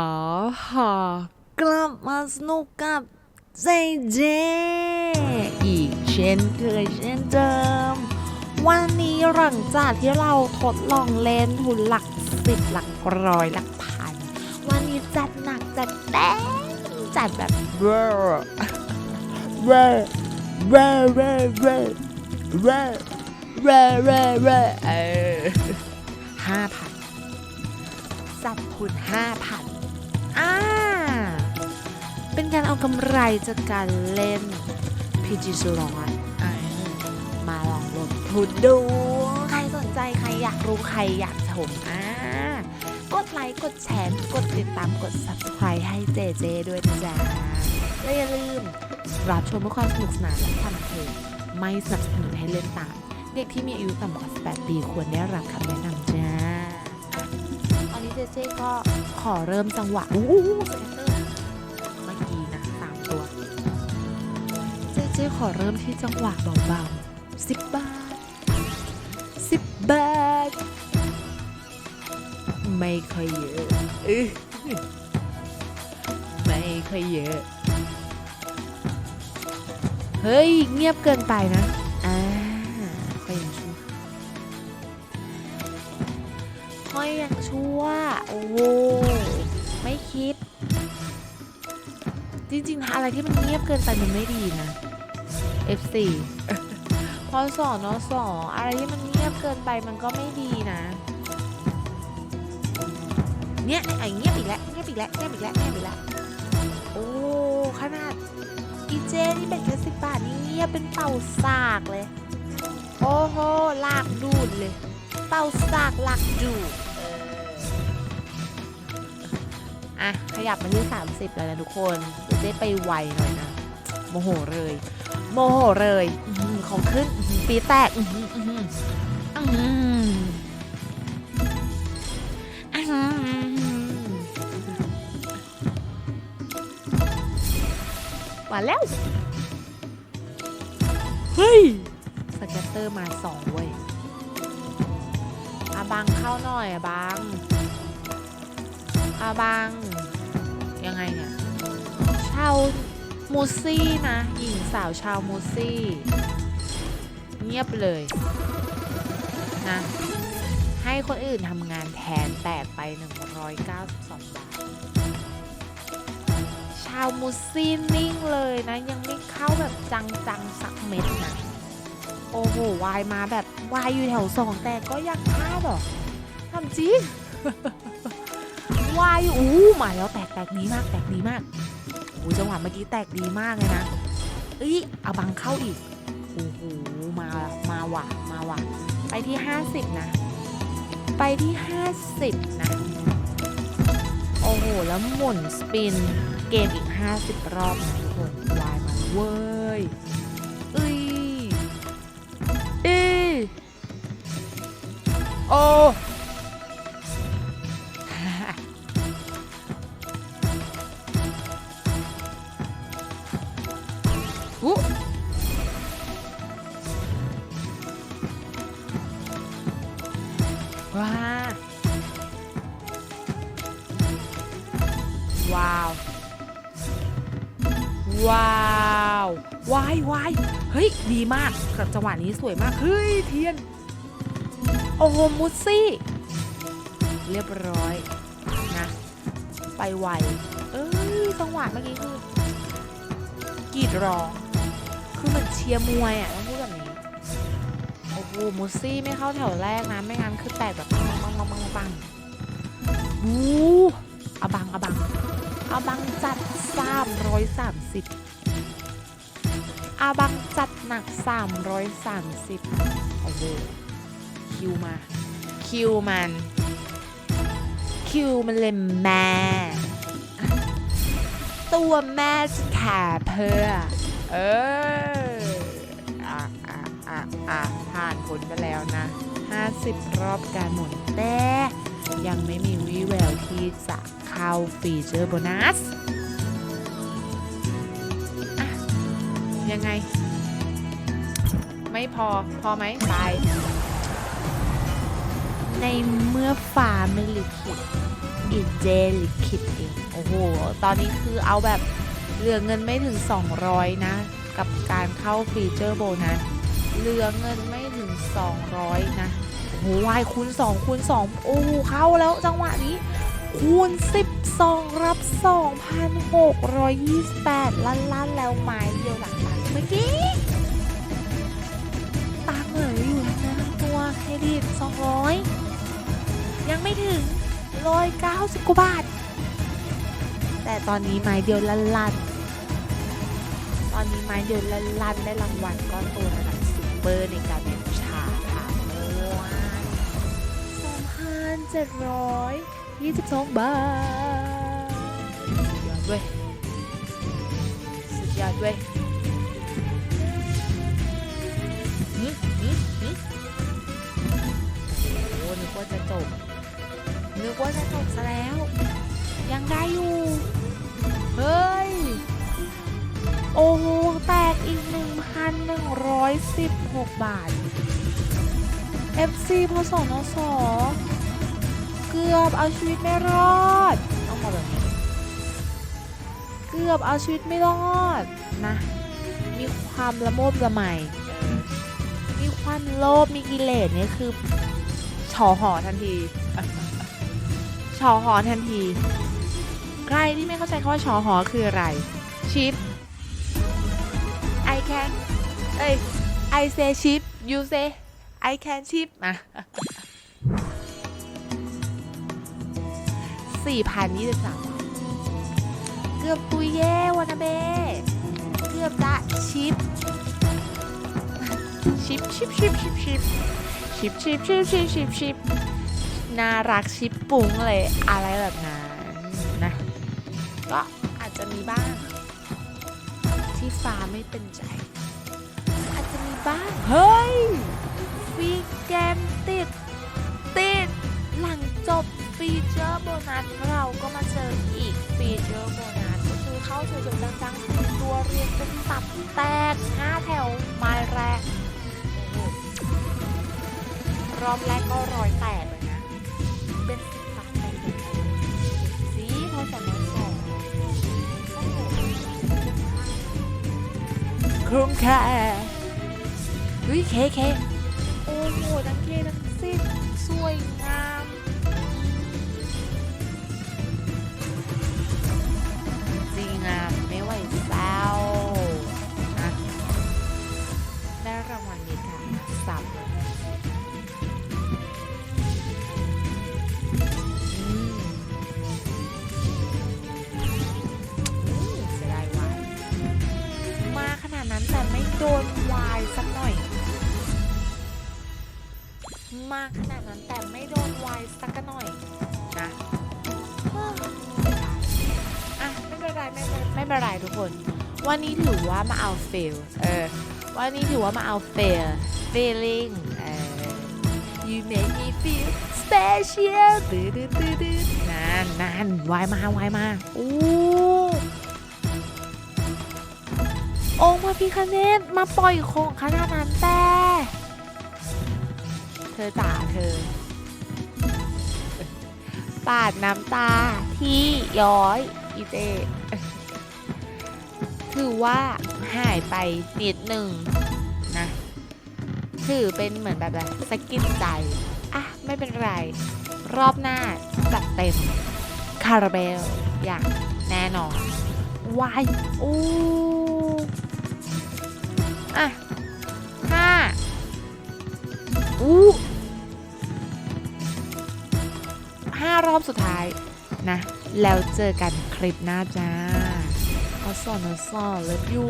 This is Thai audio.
าหากลับมาสนุกกับเจเจ อีกเช่นเคยเช่นเดิม วันนี้หลังจากที่เราทดลองเล่นทุนหลักสิบหลักร้อยหลักพัน วันนี้จัดหนักจัดแต้มจัดแบบเวอร์เวอร์เวอร์เวอร์เวอร์เวอร์เวอร์เวอร์เวอร์เออห้าพันจับทุนห้าพัน เป็นการเอากำไรจากการเล่น PG สลอนอ่ามาลองลงทุนดู ใครสนใจใครอยากรู้ใครอยากชมอ่ากดไลค์กดแชร์กดติดตามกด subscribe ให้เจเจด้วยนะจ๊ะและอย่าลืมรับชมเพื่อความสนุกสนานและความบันเทิงไม่สนับสนุนให้เล่นตาม เด็กที่มีอายุต่ำกว่า18ปีควรได้รับคำแนะนำจ้าอะตอนนี้เจเจก็ขอเริ่มจังหวะอู้สเก็ตเตอร์ เจเจขอเริ่มที่จังหวะเบาๆสิบบาทสิบบาท ไม่ค่อยเยอะอไม่ค่อยเยอะ เฮ้ย เงียบเกินไปนะ อ่าก็ยังชั่วค่อยยังชั่ว โอ้โหไม่คิดจริงๆ อะไรที่มันเงียบเกินไปมันไม่ดีนะ F4 พอสอนอสออะไรที่มันเงียบเกินไปมันก็ไม่ดีนะ เนี่ยไอ้เงียบอีกแล้วเงียบอีกแล้วเงียบอีกแล้วเงียบอีกแล้วโอ้ขนาดอีเจนี่เป็นแค่สิบบาทนี่เงียบเป็นเป่าสากเลย โอ้โหลากดูดเลย เป่าสากลากดูดอออะขยับมาที่ 30 แล้วนะทุกคนจะได้ไปไวหน่อยนะ โมโหเลย โมโหเลยอของขึ้นปีแตกอือหืออื้อหืออื้อหืออื้อหือมาแล้ว เฮ้ยสเก็ตเตอร์มาสองเว้ยอาบังเข้าหน่อยอะบังอาบังยังไงเนี่ยชา มูซี่นะหญิงสาวชาวมูซี่ เงียบเลยนะให้คนอื่นทำงานแทนแตกไป 192 บาท ชาวมูซี่นิ่งเลยนะ ยังไม่เข้าแบบจังๆ สักเม็ดนะ โอ้โห วายมาแบบ วายอยู่แถวสองแต่ก็ยังฆ่าหรอทำจริงวายอยู่อู้มาแล้วแตกแตกดีมากแตกดีมาก โอ้จังหวะเมื่อกี้แตกดีมากเลยนะเอ้ยเอาบังเข้าอีกโอ้โหมามาว่ะมาว่ะ ไปที่ 50 นะ ไปที่ 50 นะ โอ้โห แล้วหมุนสปิน เกมอีก 50 รอบนะทุกคนวายมาเว้ยเอ้ยเอ้โอ้ ว้าววายวายเฮ้ย ดีมากกับจังหวะนี้สวยมาก เฮ้ย เทียน โอ้โหมุสซี่ เรียบร้อย นะ ไปไว เอ้ย จังหวะเมื่อกี้คือกรีดร้อง คือเหมือนเชียร์มวยอะต้องพูดแบบนี้ โอ้โหมุสซี่ไม่เข้าแถวแรกนะ ไม่งั้นคือแตกแบบปังปังปังปังปังอู้อบังอบัง อาบังจัด 330อาบังจัดหนัก 330 โอ้โห คิวมา คิวมัน คิวมันเลยแม่ ตัวแม่จะแข่เพื่อ เออ อะอะอะอะผ่านผลไปแล้วนะ 50 รอบการหมุนแต่ ยังไม่มีวี่แววที่จะเข้าฟีเจอร์โบนัสยังไง ไม่พอ พอไหมไปในเมื่อฟ้าไม่ลิขิตอีเจลิคิดเองโอ้โห ตอนนี้คือเอาแบบเหลือเงินไม่ถึง 200 นะ กับการเข้าฟีเจอร์โบนัสเหลือเงินไม่ถึง 200 นะ โหวายคูณ2คูณ2โอ้เข้าแล้วจังหวะนี้ คูณ 12 รับ 2,628 ล้านล้านแล้วไม้เดียวหลังๆเมื่อกี้ตังค์เหลืออยู่นะตัวเครดิต 200 ยังไม่ถึง190กว่าบาท แต่ตอนนี้ไม้เดียวลันลันตอนนี้ไม้เดียวลันลันได้รางวัลก้อนโตระดับซูเปอร์ในการเป็นชา 2,722 บาท สุดยอดเว้ย สุดยอดเว้ยหึหึหึโอ้นึกว่าจะจบนึกว่าจะจบซะแล้ว ยังได้อยู่ เฮ้ย โอ้โห แตกอีก 1,116 บาท FC พศนส เกือบเอาชีวิตไม่รอด ต้องมาแบบนี้ เกือบเอาชีวิตไม่รอดนะ มีความละโมบละไมเออมีความโลภมีกิเลสเนี่ยคือฉอหอทันทีฉอหอทันที ใครที่ไม่เข้าใจคำว่าฉอหอคืออะไร ชิป I can เอ้ย I say chip you say I can chip อะ 4,023บาทเกือบตุยเย่วานาเบเกือบจะชิป ชิปชิปชิปชิปชิปชิปชิปชิปชิปชิปชิปน่ารักชิปปุ้งเลยอะไรแบบนั้นนะ ก็อาจจะมีบ้าง ที่ฟ้าไม่เป็นใจ อาจจะมีบ้าง เฮ้ยฟรีเกม ฟีเจอร์โบนัสเราก็มาเจออีกฟีเจอร์โบนัสก็คือเข้าสู่จบจังๆคือตัวเรียงเป็นตับแตก5แถวไม้แรก รอบแรกก็รอยแตกเลยนะเป็นสิบตับแตกเลยสีพอสมสองโอ้โหคุ้มค่าเฮ้ยเคเคโอ้โหทั้งเคทั้งสิ้นสวยงาม สับอืมอืมเสียดายวายมาขนาดนั้นแต่ไม่โดนวายสักหน่อย มาขนาดนั้นแต่ไม่โดนวายสักหน่อยนะอะไม่เป็นไรไม่เป็นไม่เป็นไรทุกคน วันนี้ถือว่ามาเอาเฟล เออ วันนี้ถือว่ามาเอาเฟล feeling เออ you make me feel special ตื้อตื้อตื้อตื้อนานนานวายมาวายมาอู้องค์พระพิคเนตมาปล่อยของขนาดนั้นแต่เธอจ๋าเธอ ปาดน้ำตาที่ย้อยอีเจถือว่าหายไปนิดหนึ่ง ถือเป็นเหมือนแบบแบบสกินใจอะไม่เป็นไร รอบหน้าจัดเต็มคาราเบลอย่างแน่นอนวายอู้อะห้าอู้ห้ารอบสุดท้ายนะ แล้วเจอกันคลิปหน้าจ้าอสอนเอสอนเลิฟยู